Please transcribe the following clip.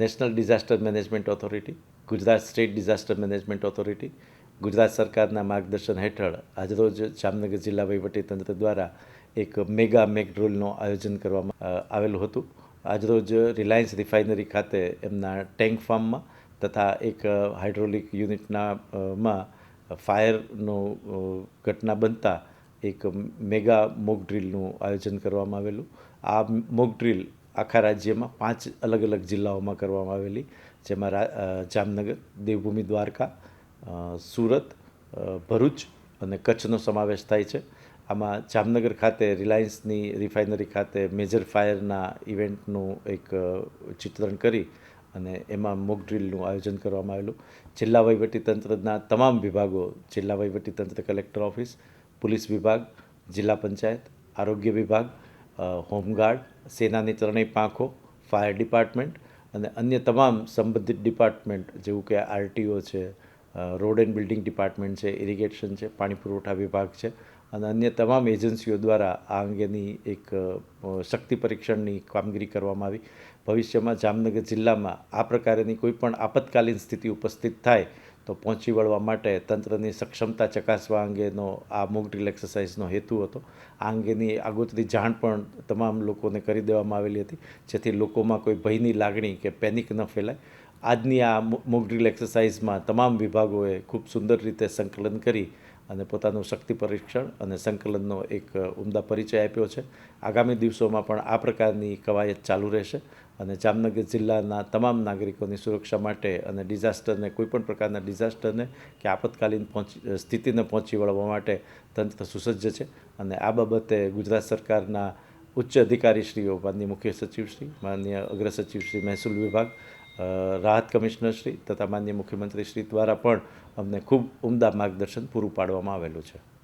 National disaster management authority Gujarat state disaster management authority Gujarat સરકારના માર્ગદર્શન હેઠળ આજરોજ જામનગર જિલ્લા વહીવટીતંત્ર દ્વારા એક મેગા મેક ડ્રોલનું આયોજન કરવામાં આવેલું હતું. આજરોજ રિલાયન્સ રિફાઇનરી ખાતે એમના ટેન્ક ફાર્મમાં તથા એક હાઇડ્રોલિક યુનિટના માં ફાયરનો ઘટના બનતા એક મેગા મોક ડ્રીલનું આયોજન કરવામાં આવેલું. આ મોક ડ્રીલ આખા રાજ્યમાં પાંચ અલગ અલગ જિલ્લાઓમાં કરવામાં આવેલી, જેમાં જામનગર, દેવભૂમિ દ્વારકા સુરત ભરૂચ અને કચ્છનો સમાવેશ થાય છે. આમાં જામનગર ખાતે રિલાયન્સની રિફાઇનરી ખાતે મેજર ફાયરના ઇવેન્ટનું એક ચિત્રણ કરી અને એમાં મોક ડ્રીલનું આયોજન કરવામાં આવેલું. જિલ્લા વહીવટીતંત્રના તમામ વિભાગો, જિલ્લા વહીવટીતંત્ર કલેક્ટર ઓફિસ, પોલીસ વિભાગ, જિલ્લા પંચાયત, આરોગ્ય વિભાગ હોમગાર્ડ, સેનાની ત્રણેય પાંખો, ફાયર ડિપાર્ટમેન્ટ અને અન્ય તમામ સંબંધિત ડિપાર્ટમેન્ટ જેવું કે આરટીઓ છે રોડ એન્ડ બિલ્ડિંગ ડિપાર્ટમેન્ટ છે, ઇરિગેશન છે, પાણી પુરવઠા વિભાગ છે અને અન્ય તમામ એજન્સીઓ દ્વારા આ અંગેની એક શક્તિ પરીક્ષણની કામગીરી કરવામાં આવી. ભવિષ્યમાં જામનગર જિલ્લામાં આ પ્રકારની કોઈપણ આપતકાલીન સ્થિતિ ઉપસ્થિત થાય તો પહોંચી વળવા માટે તંત્રની સક્ષમતા ચકાસવા અંગેનો આ મોક ડ્રિલ એક્સરસાઇઝનો હેતુ હતો. આ અંગેની આગોતરી જાણ પણ તમામ લોકોને કરી દેવામાં આવેલી હતી, જેથી લોકોમાં કોઈ ભયની લાગણી કે પેનિક ન ફેલાય. આજની આ મોક ડ્રિલ એક્સરસાઇઝમાં તમામ વિભાગોએ ખૂબ સુંદર રીતે સંકલન કરી અને પોતાનું શક્તિ પરીક્ષણ અને સંકલનનો એક ઉમદા પરિચય આપ્યો છે. આગામી દિવસોમાં પણ આ પ્રકારની કવાયત ચાલુ રહેશે અને જામનગર જિલ્લાના તમામ નાગરિકોની સુરક્ષા માટે અને ડિઝાસ્ટરને, કોઈપણ પ્રકારના ડિઝાસ્ટરને કે આપતકાલીન પહોંચી સ્થિતિને પહોંચી વળવા માટે તંત્ર સુસજ્જ છે. અને આ બાબતે ગુજરાત સરકારના ઉચ્ચ અધિકારીશ્રીઓ, માનનીય મુખ્ય સચિવશ્રી, માનનીય અગ્ર સચિવશ્રી મહેસૂલ વિભાગ રાહત કમિશનરશ્રી તથા માનનીય મુખ્યમંત્રીશ્રી દ્વારા પણ અમને ખૂબ ઉમદા માર્ગદર્શન પૂરું પાડવામાં આવેલું છે.